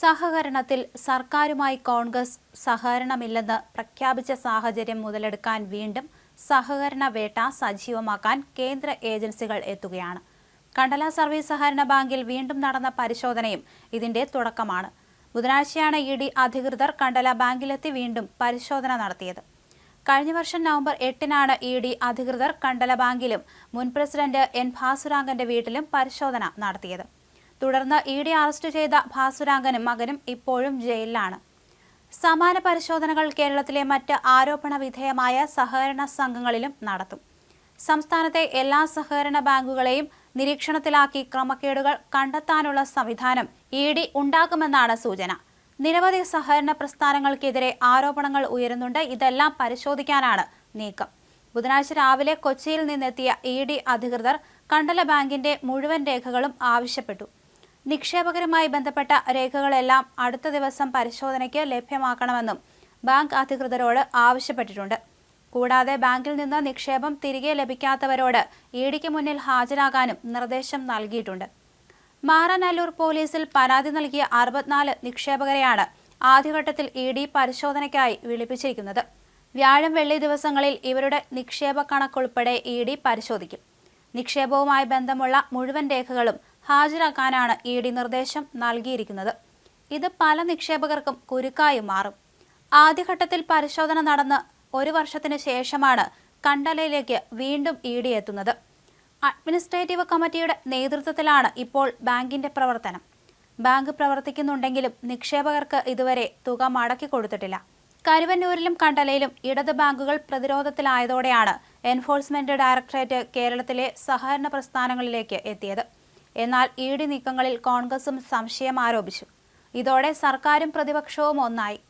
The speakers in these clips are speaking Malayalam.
സഹകരണത്തിൽ സർക്കാരുമായി കോൺഗ്രസ് സഹകരണമില്ലെന്ന് പ്രഖ്യാപിച്ച സാഹചര്യം മുതലെടുക്കാൻ വീണ്ടും സഹകരണ വേട്ട സജീവമാക്കാൻ കേന്ദ്ര ഏജൻസികൾ എത്തുകയാണ്. കണ്ടല സർവീസ് സഹകരണ ബാങ്കിൽ വീണ്ടും നടന്ന പരിശോധനയും ഇതിന്റെ തുടക്കമാണ്. ബുധനാഴ്ചയാണ് ഇ ഡി അധികൃതർ കണ്ടല ബാങ്കിലെത്തി വീണ്ടും പരിശോധന നടത്തിയത്. കഴിഞ്ഞ വർഷം നവംബർ എട്ടിനാണ് ഇ ഡി അധികൃതർ കണ്ടല ബാങ്കിലും മുൻ പ്രസിഡന്റ് എൻ ഭാസുരാങ്കന്റെ വീട്ടിലും പരിശോധന നടത്തിയത്. തുടർന്ന് ഇ ഡി അറസ്റ്റ് ചെയ്ത ഭാസുരാങ്കനും മകനും ഇപ്പോഴും ജയിലിലാണ്. സമാന പരിശോധനകൾ കേരളത്തിലെ മറ്റ് ആരോപണ വിധേയമായ സഹകരണ സംഘങ്ങളിലും നടത്തും. സംസ്ഥാനത്തെ എല്ലാ സഹകരണ ബാങ്കുകളെയും നിരീക്ഷണത്തിലാക്കി ക്രമക്കേടുകൾ കണ്ടെത്താനുള്ള സംവിധാനം ഇ ഡി ഉണ്ടാക്കുമെന്നാണ് സൂചന. നിരവധി സഹകരണ പ്രസ്ഥാനങ്ങൾക്കെതിരെ ആരോപണങ്ങൾ ഉയരുന്നുണ്ട്. ഇതെല്ലാം പരിശോധിക്കാനാണ് നീക്കം. ബുധനാഴ്ച രാവിലെ കൊച്ചിയിൽ നിന്നെത്തിയ ഇ ഡി അധികൃതർ കണ്ടല ബാങ്കിന്റെ മുഴുവൻ രേഖകളും ആവശ്യപ്പെട്ടു. നിക്ഷേപകരുമായി ബന്ധപ്പെട്ട രേഖകളെല്ലാം അടുത്ത ദിവസം പരിശോധനയ്ക്ക് ലഭ്യമാക്കണമെന്നും ബാങ്ക് അധികൃതരോട് ആവശ്യപ്പെട്ടിട്ടുണ്ട്. കൂടാതെ ബാങ്കിൽ നിന്ന് നിക്ഷേപം തിരികെ ലഭിക്കാത്തവരോട് ഇഡിക്ക് ഡിക്ക് മുന്നിൽ ഹാജരാകാനും നിർദ്ദേശം നൽകിയിട്ടുണ്ട്. മാറനല്ലൂർ പോലീസിൽ പരാതി നൽകിയ അറുപത്തിനാല് നിക്ഷേപകരെയാണ് ആദ്യഘട്ടത്തിൽ ഇ ഡി പരിശോധനയ്ക്കായി വിളിപ്പിച്ചിരിക്കുന്നത്. വ്യാഴം വെള്ളി ദിവസങ്ങളിൽ ഇവരുടെ നിക്ഷേപ കണക്കുൾപ്പെടെ ഇ ഡി പരിശോധിക്കും. നിക്ഷേപവുമായി ബന്ധമുള്ള മുഴുവൻ രേഖകളും ഹാജരാക്കാനാണ് ഇ ഡി നിർദ്ദേശം നൽകിയിരിക്കുന്നത്. ഇത് പല നിക്ഷേപകർക്കും കുരുക്കായി മാറും. ആദ്യഘട്ടത്തിൽ പരിശോധന നടന്ന് ഒരു വർഷത്തിന് ശേഷമാണ് കണ്ടലയിലേക്ക് വീണ്ടും ഇ ഡി എത്തുന്നത്. അഡ്മിനിസ്ട്രേറ്റീവ് കമ്മിറ്റിയുടെ നേതൃത്വത്തിലാണ് ഇപ്പോൾ ബാങ്കിന്റെ പ്രവർത്തനം. ബാങ്ക് പ്രവർത്തിക്കുന്നുണ്ടെങ്കിലും നിക്ഷേപകർക്ക് ഇതുവരെ തുക മടക്കി കൊടുത്തിട്ടില്ല. കരുവന്നൂരിലും കണ്ടലയിലും ഇടത് ബാങ്കുകൾ പ്രതിരോധത്തിലായതോടെയാണ് എൻഫോഴ്സ്മെന്റ് ഡയറക്ടറേറ്റ് കേരളത്തിലെ സഹകരണ പ്രസ്ഥാനങ്ങളിലേക്ക് എത്തിയത്. എന്നാൽ ഇ ഡി നീക്കങ്ങളിൽ കോൺഗ്രസും സംശയം ആരോപിച്ചു. ഇതോടെ സർക്കാരും പ്രതിപക്ഷവും ഒന്നായി.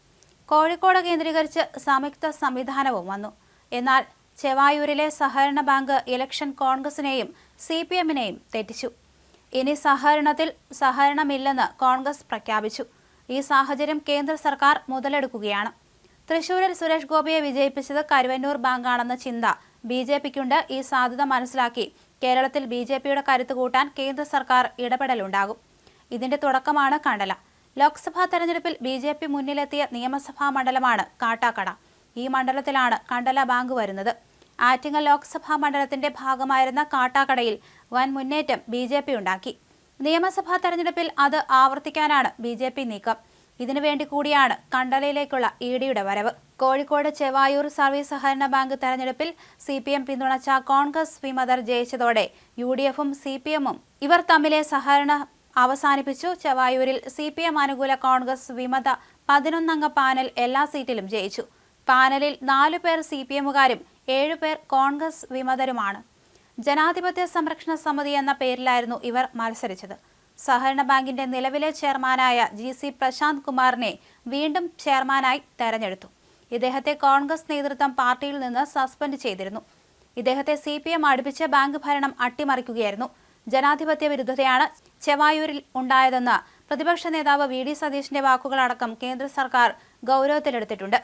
കോഴിക്കോട് കേന്ദ്രീകരിച്ച് സംയുക്ത സംവിധാനവും വന്നു. എന്നാൽ ചെവായൂരിലെ സഹകരണ ബാങ്ക് ഇലക്ഷൻ കോൺഗ്രസിനെയും സി പി എമ്മിനെയും തെറ്റിച്ചു. ഇനി സഹകരണത്തിൽ സഹകരണമില്ലെന്ന് കോൺഗ്രസ് പ്രഖ്യാപിച്ചു. ഈ സാഹചര്യം കേന്ദ്ര സർക്കാർ മുതലെടുക്കുകയാണ്. തൃശൂരിൽ സുരേഷ് ഗോപിയെ വിജയിപ്പിച്ചത് കരുവന്നൂർ ബാങ്കാണെന്ന ചിന്ത ബി ജെ പിക്കുണ്ട് ഈ സാധ്യത മനസ്സിലാക്കി കേരളത്തിൽ ബി ജെ പിയുടെ കരുത്ത് കൂട്ടാൻ കേന്ദ്ര സർക്കാർ ഇടപെടലുണ്ടാകും. ഇതിന്റെ തുടക്കമാണ് കണ്ടല. ലോക്സഭാ തെരഞ്ഞെടുപ്പിൽ ബി ജെ പി മുന്നിലെത്തിയ നിയമസഭാ മണ്ഡലമാണ് കാട്ടാക്കട. ഈ മണ്ഡലത്തിലാണ് കണ്ടല ബാങ്ക് വരുന്നത്. ആറ്റിങ്ങൽ ലോക്സഭാ മണ്ഡലത്തിന്റെ ഭാഗമായിരുന്ന കാട്ടാക്കടയിൽ വൻ മുന്നേറ്റം ബി ജെ പി ഉണ്ടാക്കി. നിയമസഭാ തെരഞ്ഞെടുപ്പിൽ അത് ആവർത്തിക്കാനാണ് ബി ജെ പി നീക്കം. ഇതിനുവേണ്ടി കൂടിയാണ് കണ്ടലയിലേക്കുള്ള ഇ ഡിയുടെ വരവ്. കോഴിക്കോട് ചെവായൂർ സർവീസ് സഹകരണ ബാങ്ക് തെരഞ്ഞെടുപ്പിൽ സി പി എം പിന്തുണച്ച കോൺഗ്രസ് വിമതർ ജയിച്ചതോടെ യു ഡി എഫും സി പി എമ്മും ഇവർ തമ്മിലെ സഹകരണ അവസാനിപ്പിച്ചു. ചെവായൂരിൽ സി പി എം അനുകൂല കോൺഗ്രസ് വിമത പതിനൊന്നംഗ പാനൽ എല്ലാ സീറ്റിലും ജയിച്ചു. പാനലിൽ നാലു പേർ സി പി എമ്മുകാരും ഏഴുപേർ കോൺഗ്രസ് വിമതരുമാണ് ജനാധിപത്യ സംരക്ഷണ സമിതി എന്ന പേരിലായിരുന്നു ഇവർ മത്സരിച്ചത്. സഹകരണ ബാങ്കിന്റെ നിലവിലെ ചെയർമാനായ ജി സി പ്രശാന്ത് കുമാറിനെ വീണ്ടും ചെയർമാനായി തെരഞ്ഞെടുത്തു. ഇദ്ദേഹത്തെ കോൺഗ്രസ് നേതൃത്വം പാർട്ടിയിൽ നിന്ന് സസ്പെൻഡ് ചെയ്തിരുന്നു. ഇദ്ദേഹത്തെ സി പി എം അടുപ്പിച്ച് ബാങ്ക് ഭരണം അട്ടിമറിക്കുകയായിരുന്നു. ജനാധിപത്യ വിരുദ്ധതയാണ് ചെവായൂരിൽ ഉണ്ടായതെന്ന് പ്രതിപക്ഷ നേതാവ് വി ഡി സതീഷിന്റെ വാക്കുകളടക്കം കേന്ദ്ര സർക്കാർ ഗൗരവത്തിലെടുത്തിട്ടുണ്ട്.